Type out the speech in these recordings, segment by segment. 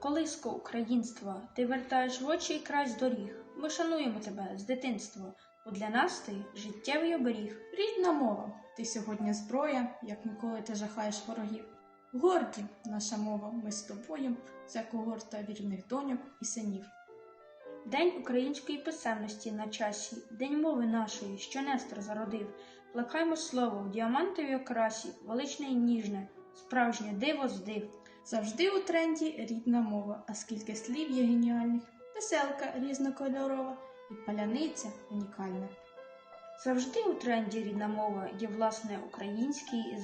колиско українства, ти вертаєш в очі і край з доріг. Ми шануємо тебе з дитинства, бо для нас ти життєвий оберіг. Рідна мова, ти сьогодні зброя, як ніколи ти жахаєш ворогів. Горді наша мова, ми з тобою, це когорта вірних доньок і синів. День української писемності на часі, день мови нашої, що Нестор зародив. Плекаймо слово в діамантовій окрасі, величне і ніжне, справжнє диво з див. Завжди у тренді рідна мова, а скільки слів є геніальних, веселка різнокольорова і паляниця унікальна. Завжди у тренді рідна мова є власне українські і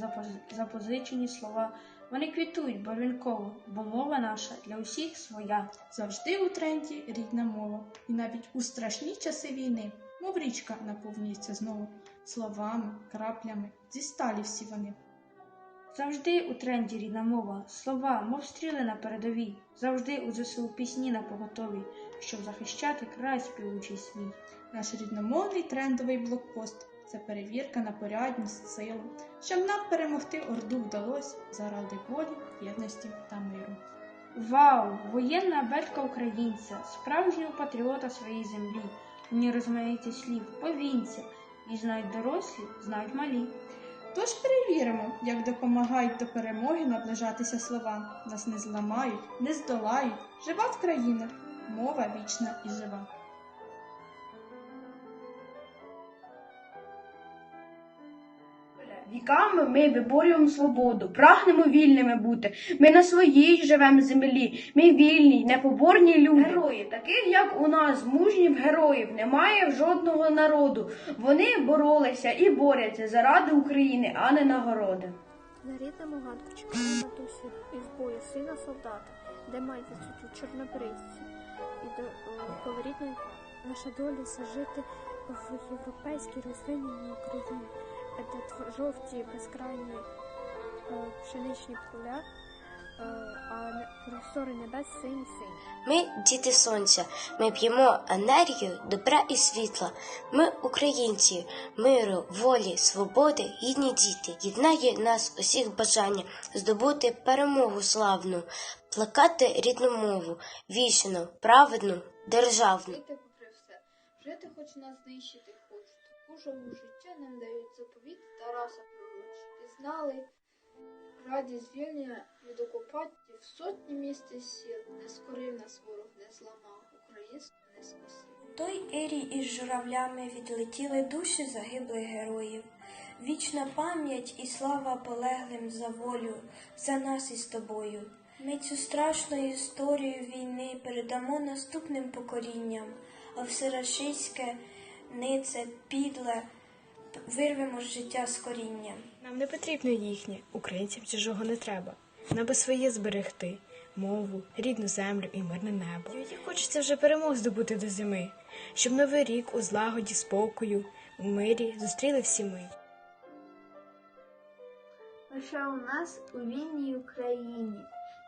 запозичені слова. Вони квітують барвінково, бо мова наша для усіх своя. Завжди у тренді рідна мова, і навіть у страшні часи війни, мов річка наповнюється знову словами, краплями, зі сталі всі вони. Завжди у тренді рідна мова, слова, мов стріли на передовій, завжди у ЗСУ пісні на поготові, щоб захищати край співучий свій. Наш рідномовний трендовий блокпост це перевірка на порядність, силу, щоб нам перемогти Орду вдалося заради волі, єдності та миру. Вау! Воєнна абетка українця, справжнього патріота своєї землі. Ні розмаїття слів, повінця, і знають дорослі, знають малі. Тож перевіримо, як допомагають до перемоги наближатися слова. Нас не зламають, не здолають. Жива в мова вічна і жива. Віками ми виборюємо свободу, прагнемо вільними бути. Ми на своїй живемо землі. Ми вільні, непоборні люди. Герої, таких як у нас, мужніх героїв, немає в жодного народу. Вони боролися і борються заради України, а не нагороди. На рідному ганку чекає матусю із бою сина солдата, де мать відсутю чорнобривці. І до е, коли рідна наша доля зажити в європейській розвиненій Україні, де жовті безкрайні е, пшеничні поля, е, а не- простори небес сині сині. Ми діти сонця, ми п'ємо енергію добра і світла. Ми українці, миру, волі, свободи, гідні діти. Єднає нас усіх бажання здобути перемогу славну, плекати рідну мову, вічну, праведну, державну. Жити попри все, жити хоч нас знищити хочуть. Життя нам дають заповіт Тараса Пророчі. Пізнали раді звільнення від окупантів сотні міст і сіл, не скорив нас ворог, не зламав, українську не скосив. Той Ірій із журавлями відлетіли душі загиблих героїв. Вічна пам'ять і слава полеглим за волю, за нас із тобою. Ми цю страшну історію війни передамо наступним поколінням, а все рашистське, нице, підле вирвемо з життя з корінням. Нам не потрібно їхнє, українцям чужого не треба. Нам би своє зберегти, мову, рідну землю і мирне небо. І хочеться вже перемог здобути до зими, щоб новий рік у злагоді, спокою, у мирі зустріли всі ми. Лише у нас у вільній Україні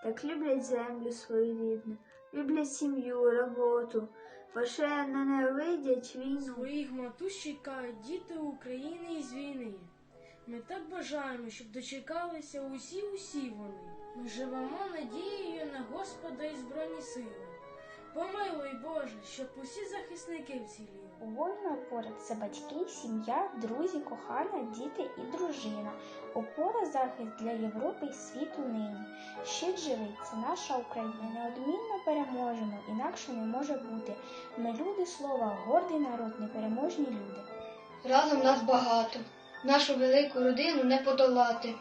так люблять землю свою рідну, люблять сім'ю, роботу, лише ненавидять війну. Своїх матусь чекають діти України із війни. Ми так бажаємо, щоб дочекалися усі усі вони. Ми живемо надією на Господа і Збройні сили. Помилуй Боже, щоб усі захисники вціліли. У воїна поряд це батьки, сім'я, друзі, кохана, діти і дружина. Опора захист для Європи і світу нині. Щит живий, це наша Україна. Неодмінно переможемо, інакше не може бути. Ми люди слова, гордий народ, непереможні люди. Разом нас багато, нашу велику родину не подолати.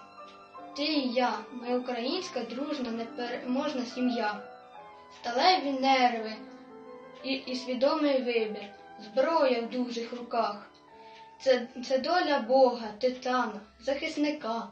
Ти і я, моя українська дружна, непереможна сім'я. Сталеві нерви і, і свідомий вибір, зброя в дужих руках. Це, це доля Бога, титана, захисника.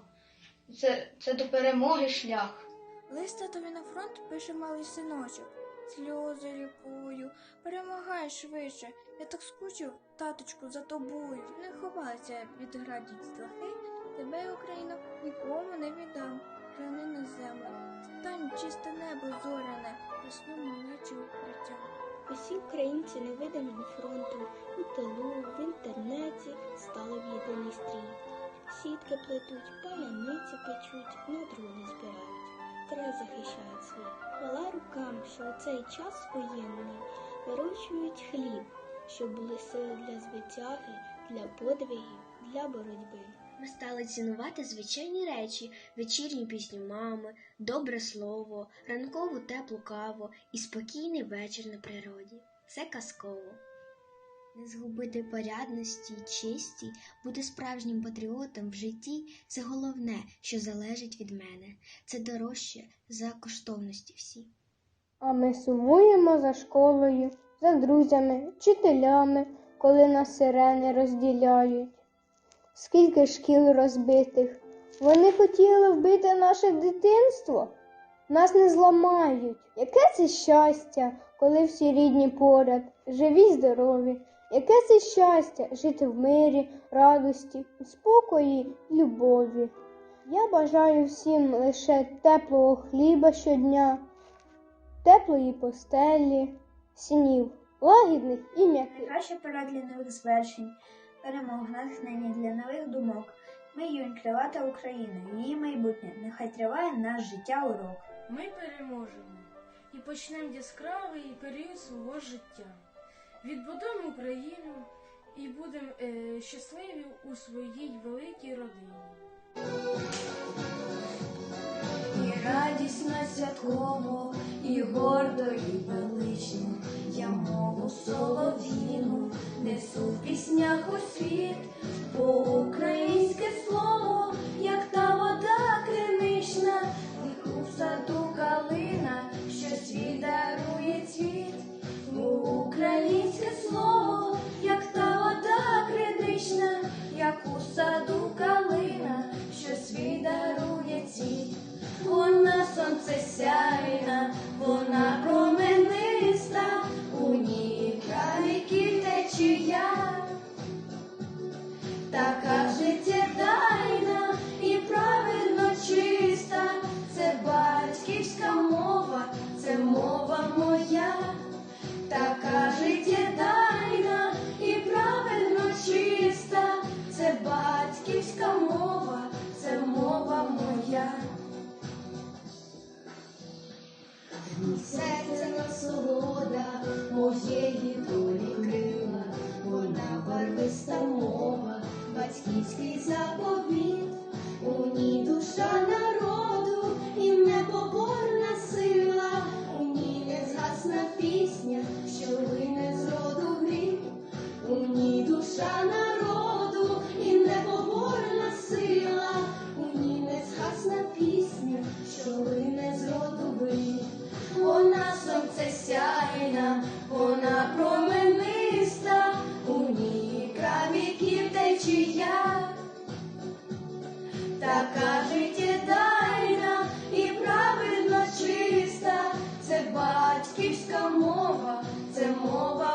Це, це до перемоги шлях. Лист татові на фронт пише малий синочок. Сльози лікую, перемагай швидше. Я так скучив, таточку, за тобою. Не ховайся від градів злахи, тебе, Україна, нікому не віддам. Жени на землю, стань чисте небо зоряне, весну малечі укриття. Усі українці невидимого фронту у тилу, в інтернеті стали в єдиний стрій. Сітки плетуть, паляниці печуть, на дрони збирають. вкотре захищають світ. Хвала рукам, що у цей час воєнний вирощують хліб, щоб були сили для звитяги, для подвигів, для боротьби. Ми стали цінувати звичайні речі, вечірню пісню мами, добре слово, ранкову теплу каву і спокійний вечір на природі. Це казково. Не згубити порядності й чисті, бути справжнім патріотом в житті це головне, що залежить від мене. Це дорожче за коштовності всі. А ми сумуємо за школою, за друзями, вчителями, коли нас сирени розділяють. Скільки шкіл розбитих. Вони хотіли вбити наше дитинство. Нас не зламають. Яке це щастя, коли всі рідні поряд, живі й здорові. Яке це щастя жити в мирі, радості, у спокої й любові. Я бажаю всім лише теплого хліба щодня, теплої постелі, снів, лагідних і м'яких. Найкраща пора нових звершень, перемог, натхнення для нових думок. Ми юнь крилата Україна, її майбутнє. Нехай триває наш життя урок. Ми переможемо і почнемо яскравий період свого життя. Відбудуємо Україну і будемо е, щасливі у своїй великій родині. І радісно святково, і гордо, і велично. Я мову солов'їну несу в піснях Батьківська мова це мова.